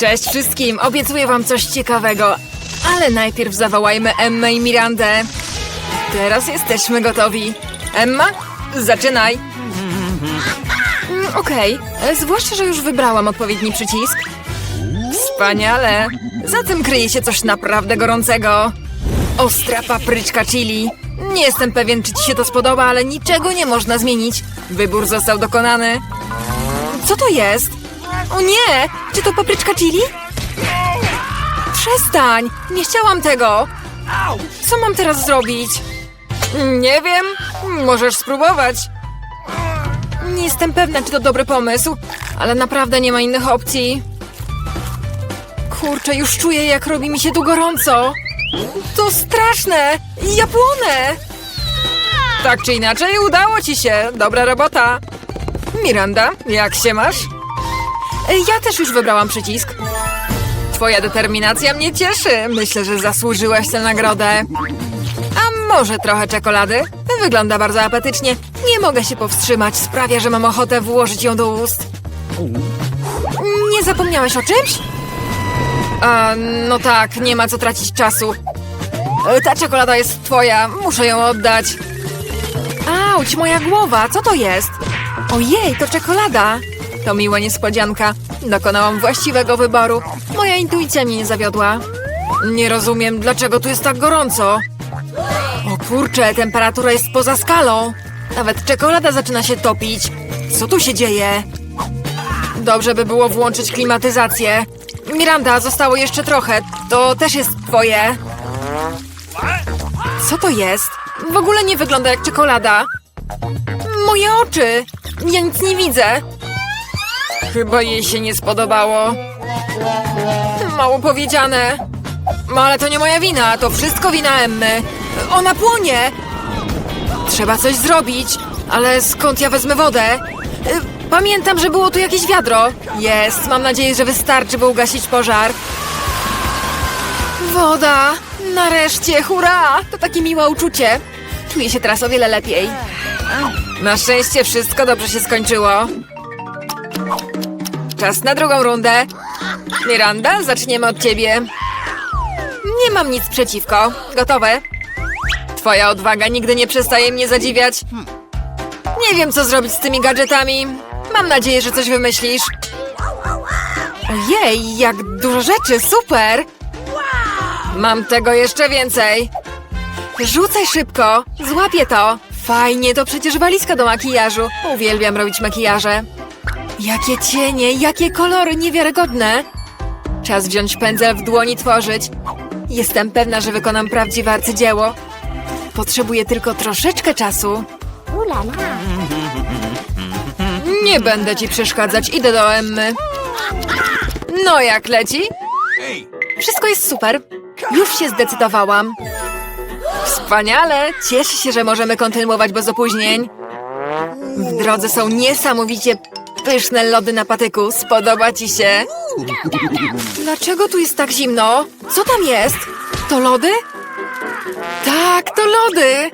Cześć wszystkim, obiecuję wam coś ciekawego. Ale najpierw zawołajmy Emmę i Mirandę. Teraz jesteśmy gotowi. Emma, zaczynaj. Mm, Okej, zwłaszcza, że już wybrałam odpowiedni przycisk. Wspaniale. Za tym kryje się coś naprawdę gorącego. Ostra papryczka chili. Nie jestem pewien, czy ci się to spodoba, ale niczego nie można zmienić. Wybór został dokonany. Co to jest? O nie! Czy to papryczka chili? Przestań! Nie chciałam tego! Co mam teraz zrobić? Nie wiem. Możesz spróbować. Nie jestem pewna, czy to dobry pomysł, ale naprawdę nie ma innych opcji. Kurczę, już czuję, jak robi mi się tu gorąco. To straszne! Ja płonę! Tak czy inaczej, udało ci się. Dobra robota. Miranda, jak się masz? E, Ja też już wybrałam przycisk. Twoja determinacja mnie cieszy. Myślę, że zasłużyłaś tę nagrodę. A może trochę czekolady? Wygląda bardzo apetycznie. Nie mogę się powstrzymać. Sprawia, że mam ochotę włożyć ją do ust. Nie zapomniałeś o czymś? A, no tak, nie ma co tracić czasu. E, Ta czekolada jest twoja. Muszę ją oddać. Auć, moja głowa, co to jest? Ojej, to czekolada. To miła niespodzianka. Dokonałam właściwego wyboru. Moja intuicja mnie nie zawiodła. Nie rozumiem, dlaczego tu jest tak gorąco. O kurczę, temperatura jest poza skalą. Nawet czekolada zaczyna się topić. Co tu się dzieje? Dobrze by było włączyć klimatyzację. Miranda, zostało jeszcze trochę. To też jest twoje. Co to jest? W ogóle nie wygląda jak czekolada. Moje oczy! Ja nic nie widzę. Chyba jej się nie spodobało. Mało powiedziane. No ale to nie moja wina, to wszystko wina Emmy. Ona płonie! Trzeba coś zrobić, ale skąd ja wezmę wodę? Y, Pamiętam, że było tu jakieś wiadro. Jest, mam nadzieję, że wystarczy, by ugasić pożar. Woda! Nareszcie, hurra! To takie miłe uczucie. Czuję się teraz o wiele lepiej. Na szczęście wszystko dobrze się skończyło. Czas na drugą rundę. Miranda, zaczniemy od ciebie. Nie mam nic przeciwko. Gotowe? Twoja odwaga nigdy nie przestaje mnie zadziwiać. Nie wiem, co zrobić z tymi gadżetami. Mam nadzieję, że coś wymyślisz. Ojej, jak dużo rzeczy, super! Mam tego jeszcze więcej. Rzucaj szybko, złapię to. Fajnie, to przecież walizka do makijażu. Uwielbiam robić makijaże. Jakie cienie, jakie kolory niewiarygodne. Czas wziąć pędzel w dłoni tworzyć. Jestem pewna, że wykonam prawdziwe arcydzieło. Potrzebuję tylko troszeczkę czasu. Nie będę ci przeszkadzać, idę do Emmy. No jak leci? Wszystko jest super. Już się zdecydowałam. Wspaniale! Cieszę się, że możemy kontynuować bez opóźnień. W drodze są niesamowicie pyszne lody na patyku. Spodoba ci się? Dlaczego tu jest tak zimno? Co tam jest? To lody? Tak, to lody!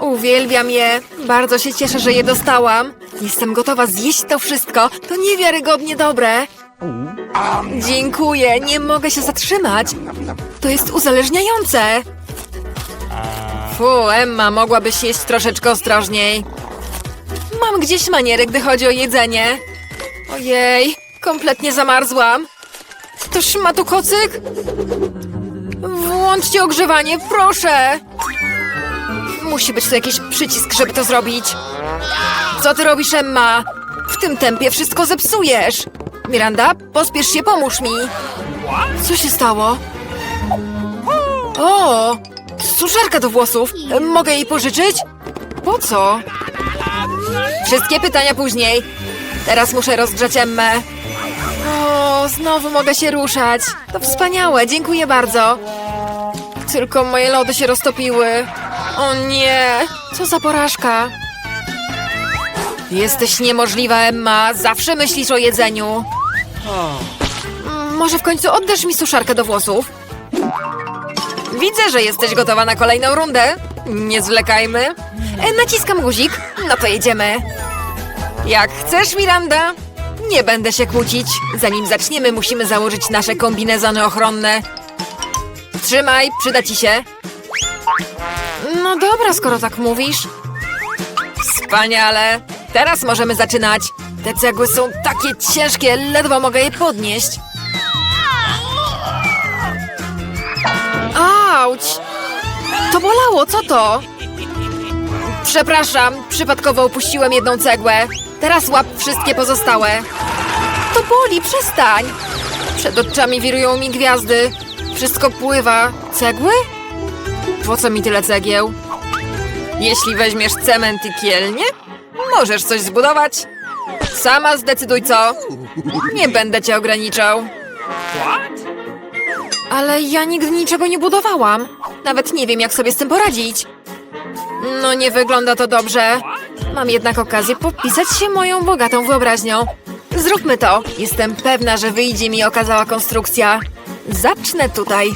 Uwielbiam je. Bardzo się cieszę, że je dostałam. Jestem gotowa zjeść to wszystko. To niewiarygodnie dobre. Dziękuję, nie mogę się zatrzymać. To jest uzależniające. Fu, Emma, mogłabyś jeść troszeczkę ostrożniej. Gdzieś maniery, gdy chodzi o jedzenie. Ojej, kompletnie zamarzłam. To szmatu kocyk? Włączcie ogrzewanie, proszę! Musi być tu jakiś przycisk, żeby to zrobić. Co ty robisz, Emma? W tym tempie wszystko zepsujesz. Miranda, pospiesz się, pomóż mi. Co się stało? O, suszarka do włosów. Mogę jej pożyczyć? Po co? Wszystkie pytania później. Teraz muszę rozgrzać Emmę. O, znowu mogę się ruszać. To wspaniałe, dziękuję bardzo. Tylko moje lody się roztopiły. O nie, co za porażka. Jesteś niemożliwa, Emma. Zawsze myślisz o jedzeniu. Mm, Może w końcu oddasz mi suszarkę do włosów? Widzę, że jesteś gotowa na kolejną rundę. Nie zwlekajmy. E, naciskam guzik. No to jedziemy. Jak chcesz, Miranda. Nie będę się kłócić. Zanim zaczniemy, musimy założyć nasze kombinezony ochronne. Trzymaj, przyda ci się. No dobra, skoro tak mówisz. Wspaniale. Teraz możemy zaczynać. Te cegły są takie ciężkie, ledwo mogę je podnieść. Auć! To bolało, co to? Przepraszam, przypadkowo opuściłem jedną cegłę. Teraz łap wszystkie pozostałe. To boli, przestań! Przed oczami wirują mi gwiazdy. Wszystko pływa. Cegły? Po co mi tyle cegieł? Jeśli weźmiesz cement i kielnie, możesz coś zbudować. Sama zdecyduj co. Nie będę cię ograniczał. Ale ja nigdy niczego nie budowałam. Nawet nie wiem, jak sobie z tym poradzić. No, nie wygląda to dobrze. Mam jednak okazję popisać się moją bogatą wyobraźnią. Zróbmy to. Jestem pewna, że wyjdzie mi okazała konstrukcja. Zacznę tutaj.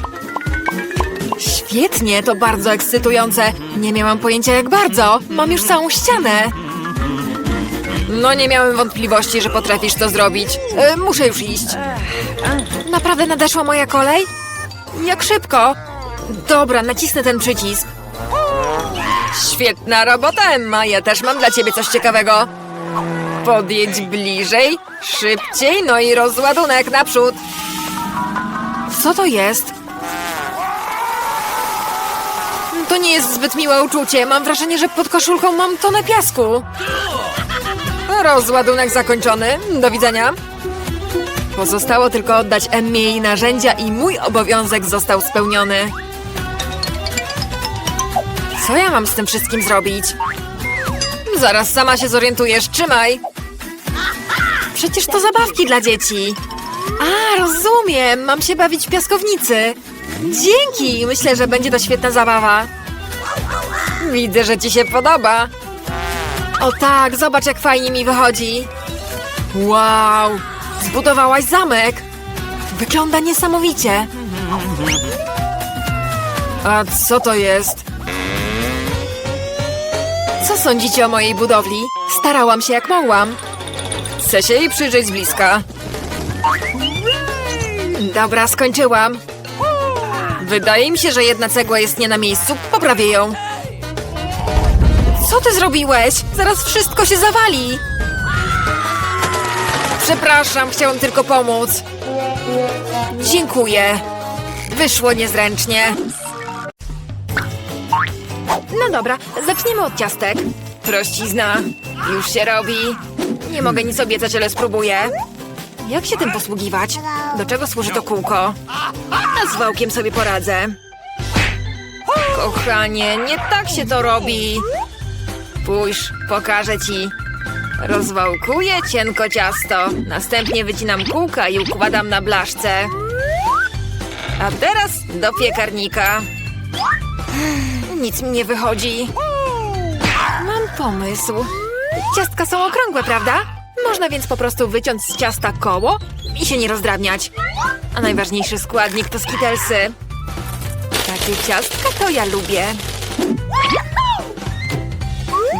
Świetnie, to bardzo ekscytujące. Nie miałam pojęcia jak bardzo. Mam już całą ścianę. No nie miałem wątpliwości, że potrafisz to zrobić. E, muszę już iść. Naprawdę nadeszła moja kolej? Jak szybko? Dobra, nacisnę ten przycisk. Świetna robota, Emma. Ja też mam dla ciebie coś ciekawego. Podjedź bliżej, szybciej, no i rozładunek naprzód. Co to jest? To nie jest zbyt miłe uczucie. Mam wrażenie, że pod koszulką mam tonę piasku. Rozładunek zakończony. Do widzenia. Pozostało tylko oddać Emmie jej narzędzia i mój obowiązek został spełniony. Co ja mam z tym wszystkim zrobić? Zaraz sama się zorientujesz. Trzymaj. Przecież to zabawki dla dzieci. A, rozumiem. Mam się bawić w piaskownicy. Dzięki. Myślę, że będzie to świetna zabawa. Widzę, że ci się podoba. O tak, zobacz jak fajnie mi wychodzi. Wow, zbudowałaś zamek. Wygląda niesamowicie. A co to jest? Co sądzicie o mojej budowli? Starałam się jak mogłam. Chcę się jej przyjrzeć z bliska. Dobra, skończyłam. Wydaje mi się, że jedna cegła jest nie na miejscu. Poprawię ją. Co ty zrobiłeś? Zaraz wszystko się zawali. Przepraszam, chciałam tylko pomóc. Dziękuję. Wyszło niezręcznie. Dobra, zaczniemy od ciastek. Prościzna. Już się robi. Nie mogę nic obiecać, ale spróbuję. Jak się tym posługiwać? Do czego służy to kółko? A z wałkiem sobie poradzę. Kochanie, nie tak się to robi. Spójrz, pokażę ci. Rozwałkuję cienko ciasto. Następnie wycinam kółka i układam na blaszce. A teraz do piekarnika. Nic mi nie wychodzi. Mam pomysł. Ciastka są okrągłe, prawda? Można więc po prostu wyciąć z ciasta koło i się nie rozdrabniać. A najważniejszy składnik to skitelsy. Takie ciastka to ja lubię.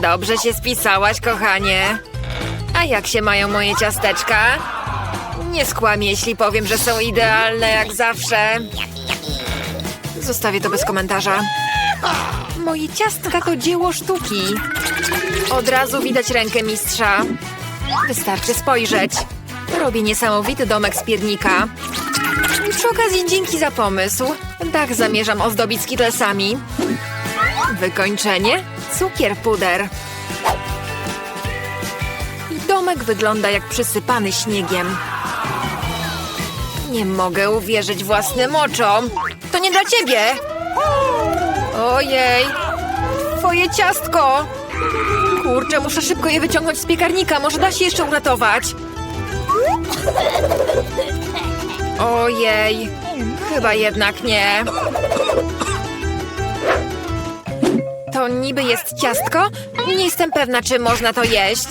Dobrze się spisałaś, kochanie. A jak się mają moje ciasteczka? Nie skłamię, jeśli powiem, że są idealne jak zawsze. Zostawię to bez komentarza. Moje ciastka to dzieło sztuki. Od razu widać rękę mistrza. Wystarczy spojrzeć. Robię niesamowity domek z piernika. Przy okazji dzięki za pomysł. Dach zamierzam ozdobić skittlesami. Wykończenie? Cukier puder. Domek wygląda jak przysypany śniegiem. Nie mogę uwierzyć własnym oczom. To nie dla ciebie. Ojej. Twoje ciastko. Kurczę, muszę szybko je wyciągnąć z piekarnika. Może da się jeszcze uratować. Ojej. Chyba jednak nie. To niby jest ciastko? Nie jestem pewna, czy można to jeść.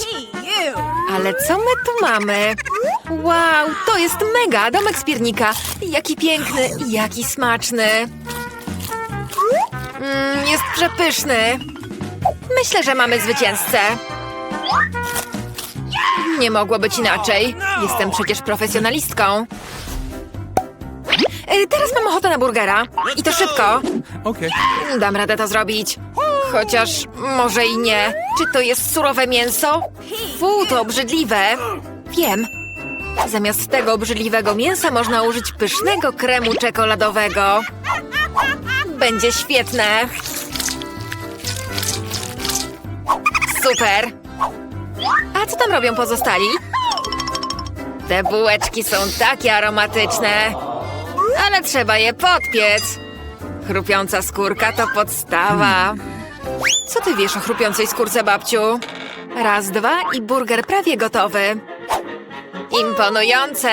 Ale co my tu mamy? Wow, to jest mega! Domek z piernika. Jaki piękny, jaki smaczny. Mm, jest przepyszny. Myślę, że mamy zwycięzcę. Nie mogło być inaczej. Jestem przecież profesjonalistką. E, Teraz mam ochotę na burgera. I to szybko. Okay. Dam radę to zrobić. Chociaż może i nie. Czy to jest surowe mięso? Fu, to obrzydliwe. Wiem. Zamiast tego obrzydliwego mięsa można użyć pysznego kremu czekoladowego. Będzie świetne. Super. A co tam robią pozostali? Te bułeczki są takie aromatyczne. Ale trzeba je podpiec. Chrupiąca skórka to podstawa. Co ty wiesz o chrupiącej skórce, babciu? Raz, dwa i burger prawie gotowy. Imponujące,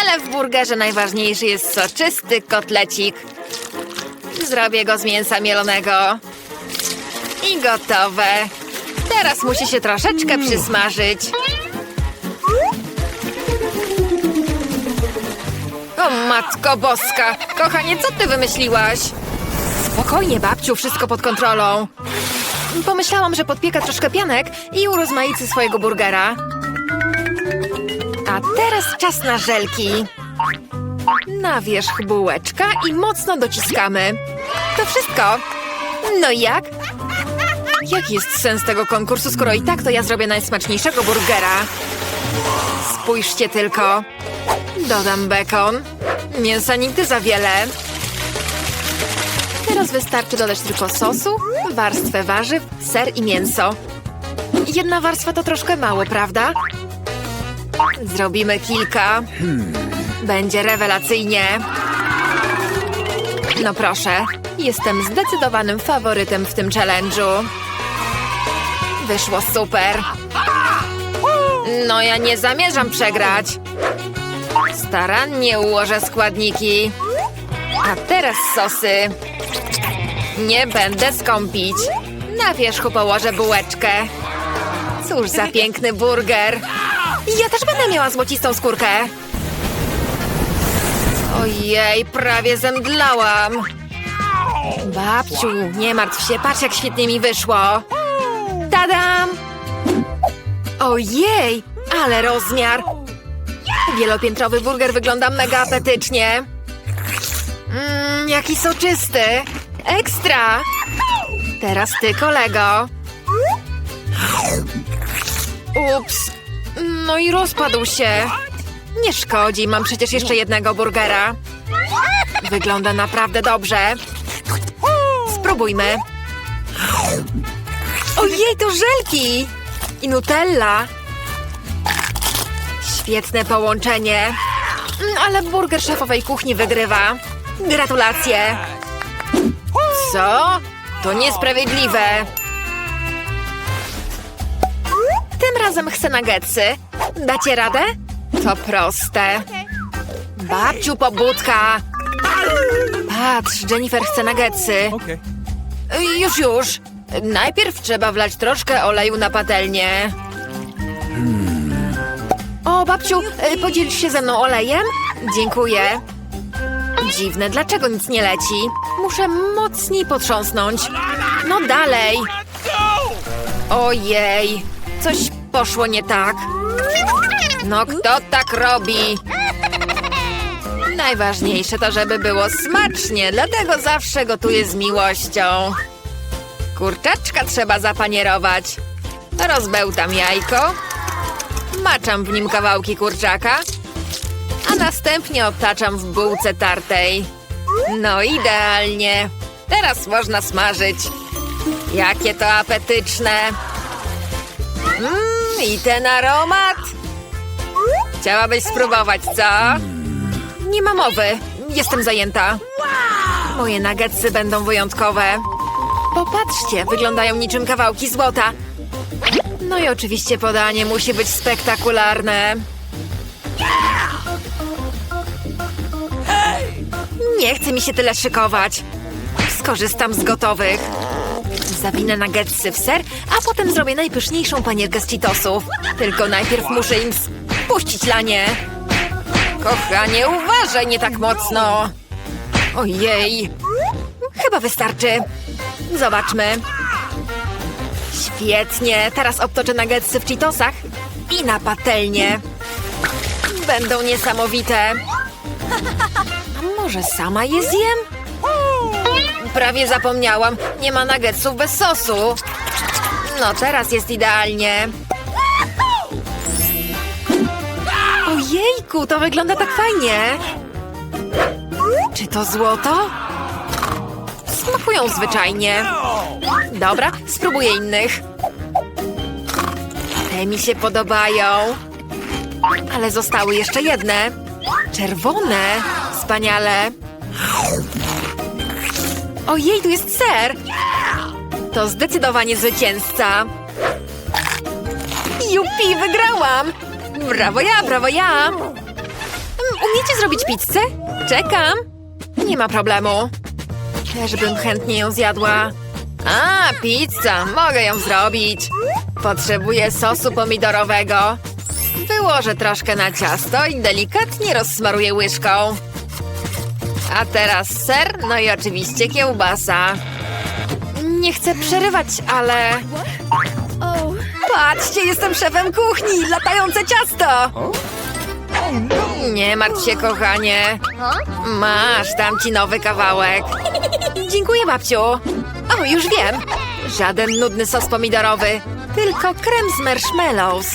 ale w burgerze najważniejszy jest soczysty kotlecik. Zrobię go z mięsa mielonego. I gotowe. Teraz musi się troszeczkę przysmażyć. O matko boska! Kochanie, co ty wymyśliłaś? Spokojnie, babciu, wszystko pod kontrolą. Pomyślałam, że podpieka troszkę pianek i urozmaicy swojego burgera. A teraz czas na żelki. Na wierzch bułeczka i mocno dociskamy. To wszystko. No jak? Jaki jest sens tego konkursu, skoro i tak to ja zrobię najsmaczniejszego burgera? Spójrzcie tylko. Dodam bekon. Mięsa nigdy za wiele. Teraz wystarczy dodać tylko sosu, warstwę warzyw, ser i mięso. Jedna warstwa to troszkę mało, prawda? Zrobimy kilka. Będzie rewelacyjnie. No proszę, jestem zdecydowanym faworytem w tym challenge'u. Wyszło super. No ja nie zamierzam przegrać. Starannie ułożę składniki. A teraz sosy. Nie będę skąpić. Na wierzchu położę bułeczkę. Cóż za piękny burger. Ja też będę miała złocistą skórkę. Ojej, prawie zemdlałam. Babciu, nie martw się, patrz jak świetnie mi wyszło. Tadam! Ojej, ale rozmiar. Wielopiętrowy burger wygląda mega apetycznie. Mmm, jaki soczysty. Ekstra! Teraz ty, kolego. Ups. No i rozpadł się. Nie szkodzi, mam przecież jeszcze jednego burgera. Wygląda naprawdę dobrze. Spróbujmy. Ojej, to żelki! I nutella. Świetne połączenie. Ale burger szefowej kuchni wygrywa. Gratulacje. Co? To niesprawiedliwe. Tym razem chcę nuggetsy. Dacie radę? To proste. Babciu, pobudka. Patrz, Jennifer chce nuggetsy. Już, już. Najpierw trzeba wlać troszkę oleju na patelnię. O, babciu, podzielisz się ze mną olejem? Dziękuję. Dziwne, dlaczego nic nie leci? Muszę mocniej potrząsnąć. No dalej. Ojej, coś poszło nie tak. No kto tak robi? Najważniejsze to, żeby było smacznie, dlatego zawsze gotuję z miłością. Kurczaczka trzeba zapanierować. Rozbełtam jajko. Maczam w nim kawałki kurczaka. A następnie obtaczam w bułce tartej. No idealnie. Teraz można smażyć. Jakie to apetyczne. Mmm, i ten aromat. Chciałabyś spróbować, co? Nie ma mowy. Jestem zajęta. Moje nuggetsy będą wyjątkowe. Popatrzcie, wyglądają niczym kawałki złota. No i oczywiście podanie musi być spektakularne. Nie chce mi się tyle szykować. Skorzystam z gotowych. Zawinę nuggetsy w ser, a potem zrobię najpyszniejszą panierkę z Cheetosów. Tylko najpierw muszę im spuścić lanie. Kochanie, uważaj nie tak mocno. Ojej. Chyba wystarczy. Zobaczmy. Świetnie. Teraz obtoczę nuggetsy w Cheetosach. i na patelnię. Będą niesamowite. A może sama je zjem? Prawie zapomniałam. Nie ma nuggetsów bez sosu. No teraz jest idealnie. Ojejku, to wygląda tak fajnie. Czy to złoto? Smakują zwyczajnie. Dobra, spróbuję innych. Te mi się podobają. Ale zostały jeszcze jedne. Czerwone. Wspaniale. Ojej, tu jest ser. To zdecydowanie zwycięzca. Jupi, wygrałam! Brawo ja, brawo ja! Mm, Umiecie zrobić pizzę? Czekam. Nie ma problemu. Też bym chętnie ją zjadła. A, pizza! Mogę ją zrobić. Potrzebuję sosu pomidorowego. Wyłożę troszkę na ciasto i delikatnie rozsmaruję łyżką. A teraz ser, no i oczywiście kiełbasa. Nie chcę przerywać, ale... Patrzcie, jestem szefem kuchni! Latające ciasto! Nie martw się, kochanie. Masz, dam ci nowy kawałek. Dziękuję, babciu. O, już wiem. Żaden nudny sos pomidorowy, tylko krem z marshmallows.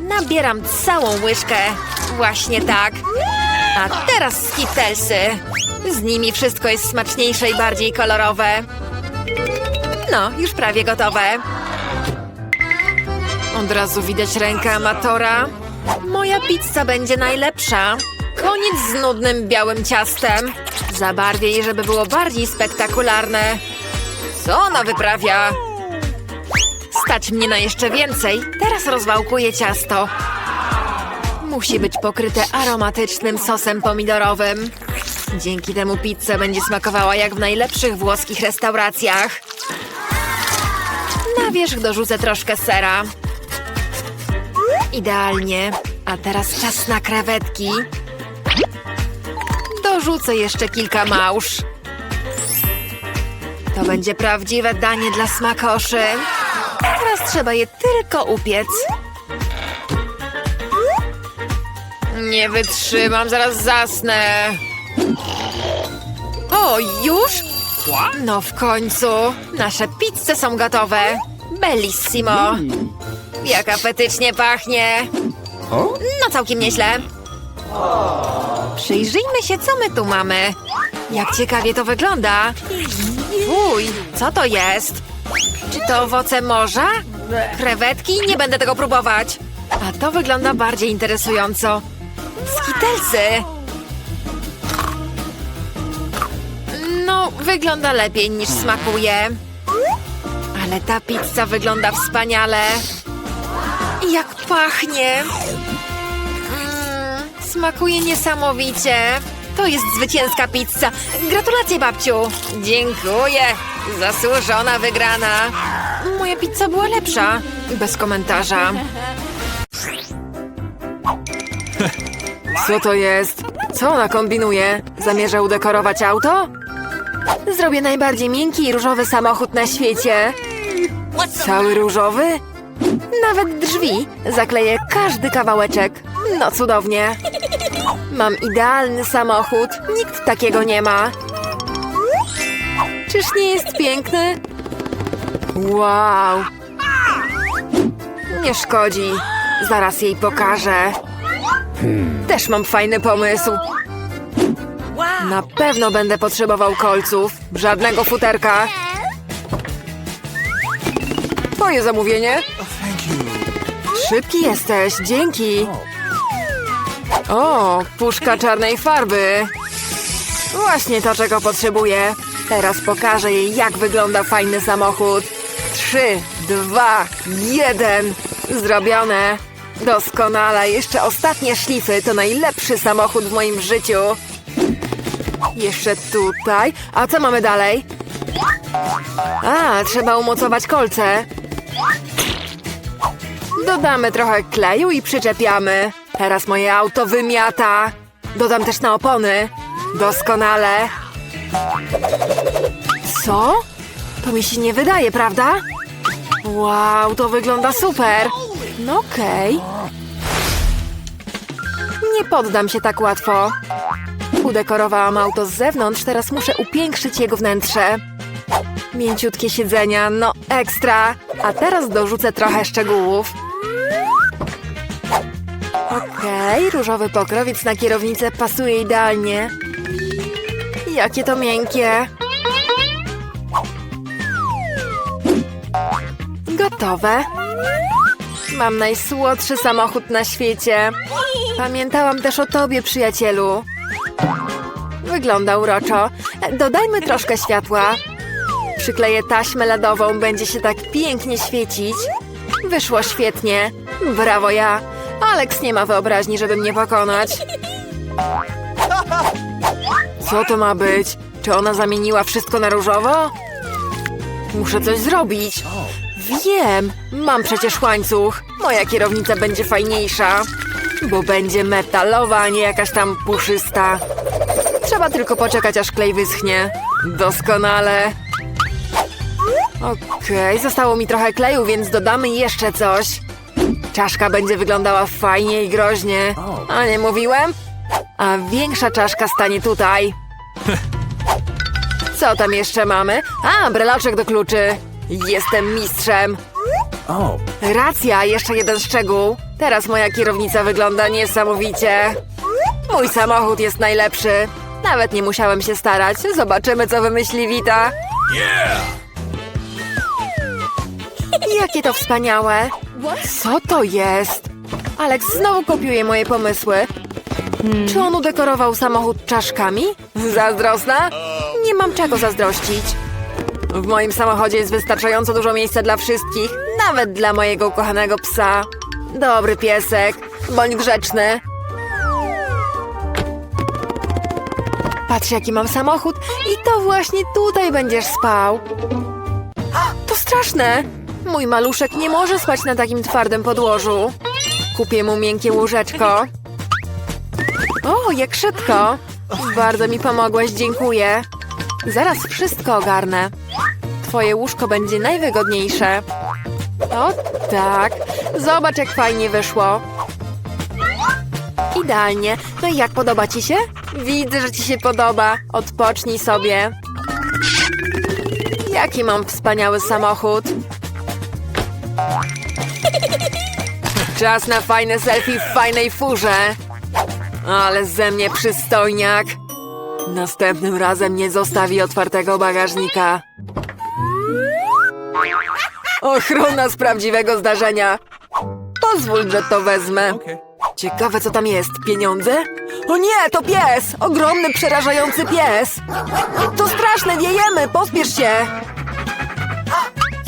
Nabieram całą łyżkę. Właśnie tak. A teraz skittlesy. Z nimi wszystko jest smaczniejsze i bardziej kolorowe. No, już prawie gotowe. Od razu widać rękę amatora. Moja pizza będzie najlepsza. Koniec z nudnym białym ciastem. Zabarwię je, żeby było bardziej spektakularne. Co ona wyprawia? Stać mnie na jeszcze więcej. Teraz rozwałkuję ciasto. Musi być pokryte aromatycznym sosem pomidorowym. Dzięki temu pizza będzie smakowała jak w najlepszych włoskich restauracjach. Na wierzch dorzucę troszkę sera. Idealnie. A teraz czas na krewetki. Dorzucę jeszcze kilka małż. To będzie prawdziwe danie dla smakoszy. Teraz trzeba je tylko upiec. Nie wytrzymam, zaraz zasnę. O, już? No w końcu. Nasze pizze są gotowe. Bellissimo. Jak apetycznie pachnie. No całkiem nieźle. Przyjrzyjmy się, co my tu mamy. Jak ciekawie to wygląda. Uj, co to jest? Czy to owoce morza? Krewetki? Nie będę tego próbować. A to wygląda bardziej interesująco. Skitelsy! No, wygląda lepiej niż smakuje. Ale ta pizza wygląda wspaniale. Jak pachnie! Mm, smakuje niesamowicie. To jest zwycięska pizza. Gratulacje, babciu. Dziękuję. Zasłużona wygrana. Moja pizza była lepsza. Bez komentarza. Co to jest? Co ona kombinuje? Zamierza udekorować auto? Zrobię najbardziej miękki i różowy samochód na świecie. Cały różowy? Nawet drzwi. Zakleję każdy kawałeczek. No cudownie. Mam idealny samochód. Nikt takiego nie ma. Czyż nie jest piękny? Wow. Nie szkodzi. Zaraz jej pokażę. Też mam fajny pomysł. Na pewno będę potrzebował kolców. Żadnego futerka. Twoje zamówienie? Szybki jesteś, dzięki. O, puszka czarnej farby. Właśnie to, czego potrzebuję. Teraz pokażę jej, jak wygląda fajny samochód. Trzy, dwa, jeden. Zrobione. Doskonale. Jeszcze ostatnie szlify. To najlepszy samochód w moim życiu. Jeszcze tutaj. A co mamy dalej? A, trzeba umocować kolce. Dodamy trochę kleju i przyczepiamy. Teraz moje auto wymiata. Dodam też na opony. Doskonale. Co? To mi się nie wydaje, prawda? Wow, to wygląda super. No okej. Nie poddam się tak łatwo. Udekorowałam auto z zewnątrz, teraz muszę upiększyć jego wnętrze. Mięciutkie siedzenia, no ekstra. A teraz dorzucę trochę szczegółów. Okej, różowy pokrowiec na kierownicę pasuje idealnie. Jakie to miękkie. Gotowe. Mam najsłodszy samochód na świecie. Pamiętałam też o tobie, przyjacielu. Wygląda uroczo. Dodajmy troszkę światła. Przykleję taśmę ledową, będzie się tak pięknie świecić. Wyszło świetnie. Brawo ja. Alex nie ma wyobraźni, żeby mnie pokonać. Co to ma być? Czy ona zamieniła wszystko na różowo? Muszę coś zrobić. Wiem, mam przecież łańcuch. Moja kierownica będzie fajniejsza, bo będzie metalowa, a nie jakaś tam puszysta. Trzeba tylko poczekać, aż klej wyschnie. Doskonale. Okej, zostało mi trochę kleju, więc dodamy jeszcze coś. Czaszka będzie wyglądała fajnie i groźnie. A nie mówiłem? A większa czaszka stanie tutaj. Co tam jeszcze mamy? A, breloczek do kluczy. Jestem mistrzem. Racja, jeszcze jeden szczegół. Teraz moja kierownica wygląda niesamowicie. Mój samochód jest najlepszy. Nawet nie musiałem się starać. Zobaczymy, co wymyśli Wita. Jakie to wspaniałe. Co to jest? Alex znowu kopiuje moje pomysły. Czy on udekorował samochód czaszkami? Zazdrosna? Nie mam czego zazdrościć. W moim samochodzie jest wystarczająco dużo miejsca dla wszystkich, nawet dla mojego ukochanego psa. Dobry piesek, bądź grzeczny. Patrz, jaki mam samochód i to właśnie tutaj będziesz spał. To straszne! Mój maluszek nie może spać na takim twardym podłożu. Kupię mu miękkie łóżeczko. O, jak szybko! Bardzo mi pomogłaś, dziękuję. Zaraz wszystko ogarnę. Twoje łóżko będzie najwygodniejsze. O tak, zobacz jak fajnie wyszło. Idealnie. No i jak podoba ci się? Widzę, że ci się podoba. Odpocznij sobie. Jaki mam wspaniały samochód. Czas na fajne selfie w fajnej furze. Ale ze mnie przystojniak. Następnym razem nie zostawi otwartego bagażnika. Ochrona z prawdziwego zdarzenia. Pozwól, że to wezmę. Ciekawe, co tam jest. Pieniądze? O nie, to pies! Ogromny, przerażający pies! To straszne, wiejemy! Pospiesz się!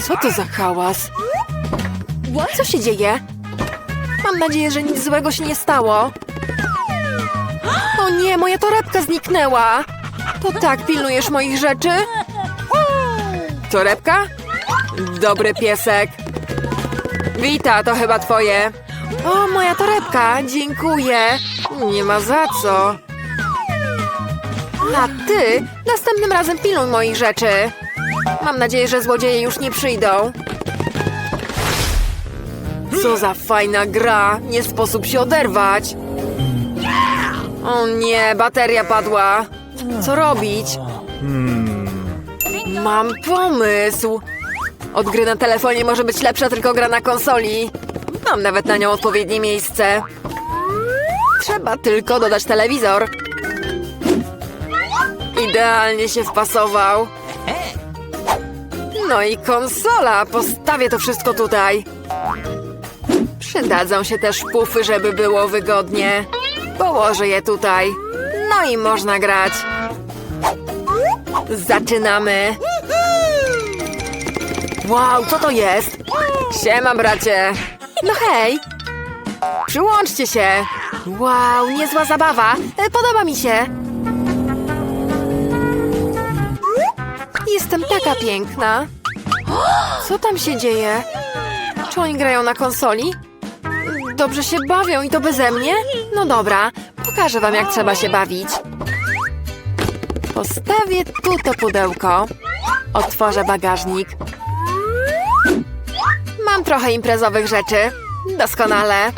Co to za hałas? Co się dzieje? Mam nadzieję, że nic złego się nie stało. O nie, moja torebka zniknęła! To tak pilnujesz moich rzeczy? Torebka? Dobry piesek. Wita, to chyba twoje. O, moja torebka, dziękuję. Nie ma za co. A ty następnym razem pilnuj moich rzeczy. Mam nadzieję, że złodzieje już nie przyjdą. Co za fajna gra. Nie sposób się oderwać. O nie, bateria padła. Co robić? Mam pomysł. Od gry na telefonie może być lepsza tylko gra na konsoli. Mam nawet na nią odpowiednie miejsce. Trzeba tylko dodać telewizor. Idealnie się wpasował. No i konsola. Postawię to wszystko tutaj. Przydadzą się też pufy, żeby było wygodnie. Położę je tutaj. No i można grać. Zaczynamy. Wow, co to jest? Siema, bracie. No hej. Przyłączcie się. Wow, niezła zabawa. E, Podoba mi się. Jestem taka piękna. Co tam się dzieje? Czy oni grają na konsoli? Dobrze się bawią i to beze mnie? No dobra, pokażę wam jak trzeba się bawić. Postawię tu to pudełko. Otworzę bagażnik. Mam trochę imprezowych rzeczy. Doskonale.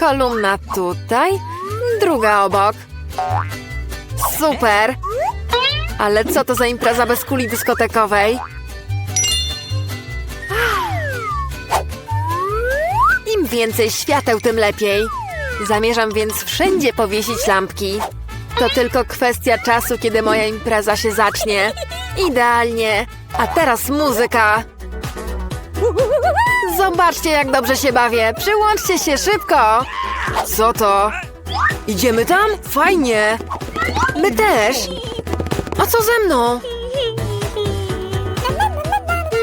Kolumna tutaj. druga obok. Super! Ale co to za impreza bez kuli dyskotekowej? Im więcej świateł, tym lepiej. Zamierzam więc wszędzie powiesić lampki. To tylko kwestia czasu, kiedy moja impreza się zacznie. Idealnie. A teraz muzyka. Zobaczcie, jak dobrze się bawię. Przyłączcie się szybko. Co to? Idziemy tam? Fajnie. My też. A co ze mną?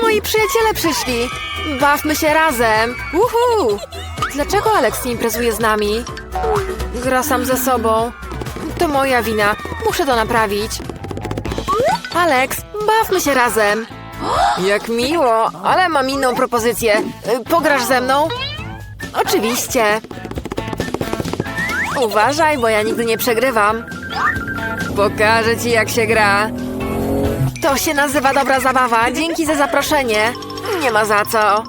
Moi przyjaciele przyszli. Bawmy się razem. Uhu! Dlaczego Alex nie imprezuje z nami? Gra sam ze sobą. To moja wina. Muszę to naprawić. Alex, bawmy się razem. Jak miło, ale mam inną propozycję. Y, Pograsz ze mną? Oczywiście. Uważaj, bo ja nigdy nie przegrywam. Pokażę ci, jak się gra. To się nazywa dobra zabawa. Dzięki za zaproszenie. Nie ma za co.